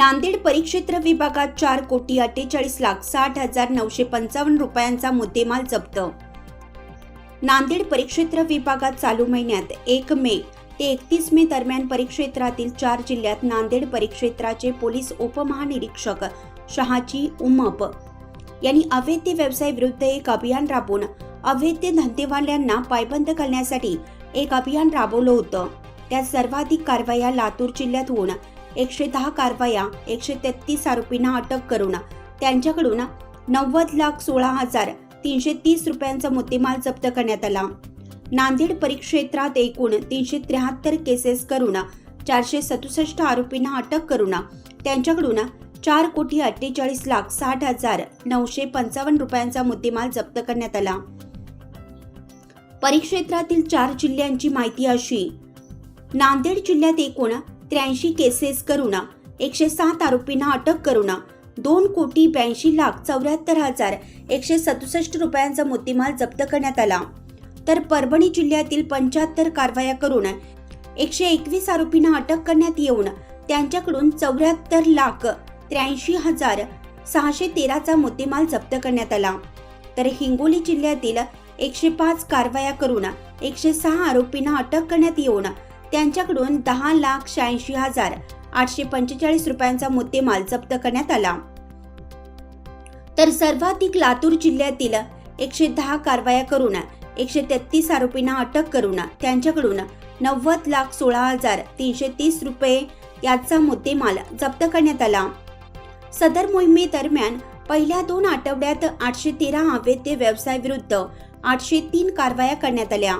नांदेड परिक्षेत्र विभागात चार कोटी अठ्ठेचाळीस लाख साठ हजार नऊशे पंचावन्न रुपयांचा मुद्देमाल जप्त. नांदेड परिक्षेत्र विभागात चालू महिन्यात एक मे ते एकतीस मे दरम्यान परिक्षेत्रातील चार जिल्ह्यात नांदेड परिक्षेत्राचे पोलीस उपमहानिरीक्षक शहाजी उमप यांनी अवैध व्यवसाय विरुद्ध एक अभियान राबवून अवैध धंदेवाल्यांना पायबंद करण्यासाठी एक अभियान राबवलं होतं. त्यात सर्वाधिक कारवाया लातूर जिल्ह्यात होऊन एकशे दहा कारवाया एकशे तेहतीस आरोपींना अटक करून. त्यांच्याकडून नव्वद लाख सोळा हजार तीनशे तीस रुपयांचा मुद्देमाल जप्त करण्यात आला. नांदेड परिक्षेत्रात एकूण तीनशे त्र्याहत्तर केसेस करून चारशे सदुसष्ट आरोपींना अटक करून त्यांच्याकडून चार कोटी अठ्ठेचाळीस लाख साठ हजार नऊशे पंचावन्न रुपयांचा मुद्देमाल जप्त करण्यात आला. परिक्षेत्रातील चार जिल्ह्यांची माहिती अशी. नांदेड जिल्ह्यात एकूण त्र्याऐंशी केसेस करून एकशे सात आरोपींना अटक करून दोन कोटी ब्याऐंशी लाख चौऱ्याहत्तर हजार एकशे सदुसष्ट रुपयांचा मुद्देमाल जप्त करण्यात आला. तर परभणी जिल्ह्यातील पंच्याहत्तर कारवाया करून एकशे एकवीस आरोपींना अटक करण्यात येऊन त्यांच्याकडून चौऱ्याहत्तर लाख त्र्याऐंशी हजार सहाशे तेराचा मुद्देमाल जप्त करण्यात आला. तर हिंगोली जिल्ह्यातील एकशे पाच कारवाया करून एकशे सहा आरोपींना अटक करण्यात येऊन त्यांच्याकडून दहा लाख शहाऐंशी हजार आठशे पंचेचाळीस रुपयांचा मुद्देमाल जप्त करण्यात आला. तर सर्वाधिक लातूर जिल्ह्यातील एकशे दहा कारवाया करून एकशे तेहतीस आरोपींना अटक करून त्यांच्याकडून नव्वद लाख सोळा हजार तीनशे तीस रुपये याचा मुद्देमाल जप्त करण्यात आला. सदर मोहिमेदरम्यान पहिल्या दोन आठवड्यात आठशे तेरा अवैध व्यवसाय विरुद्ध आठशे तीन कारवाया करण्यात आल्या.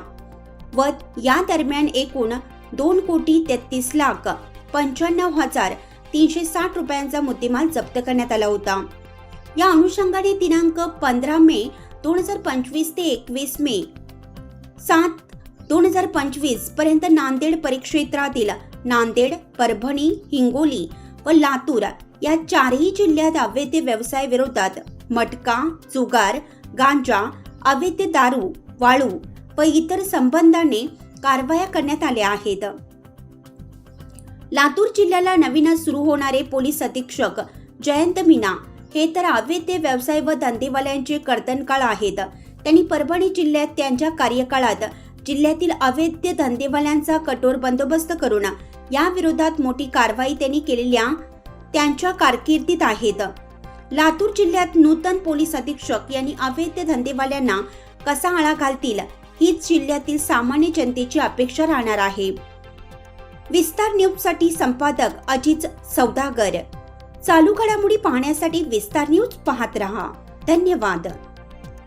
व या दरम्यान एकूण दोन कोटी तेहतीस लाख पंच्याण्णव हजार तीनशे साठ रुपयांचा मुद्देमाल जप्त करण्यात आला होता. या अनुषंगाने दिनांक पंधरा मे दोन हजार पंचवीस ते एकवीस मे सात दोन हजार पंचवीसपर्यंत नांदेड परिक्षेत्रातील नांदेड परभणी हिंगोली व लातूर या चारही जिल्ह्यात अवैध व्यवसाय विरोधात मटका जुगार गांजा अवैध दारू वाळू व इतर संबंधाने कारवाया करण्यात आल्या आहेत. लातूर जिल्ह्याला नवीनच सुरू होणारे पोलीस अधीक्षक जयंत मीना हे तर अवैध व्यवसाय व धंदेवाल्यांचे कर्तनकाळ आहेत. त्यांनी परभणी जिल्ह्यात त्यांच्या कार्यकाळात जिल्ह्यातील अवैध धंदेवाल्यांचा कठोर बंदोबस्त करून या विरोधात मोठी कारवाई त्यांनी केलेल्या त्यांच्या कारकिर्दीत आहेत. लातूर जिल्ह्यात नूतन पोलीस अधीक्षक यांनी अवैध धंदेवाल्यांना कसा आळा घालतील हीच जिल्ह्यातील सामान्य जनतेची अपेक्षा राहणार आहे. विस्तार न्यूजसाठी संपादक अजित सौदागर. चालू घडामोडी पाहण्यासाठी विस्तार न्यूज पाहत रहा. धन्यवाद.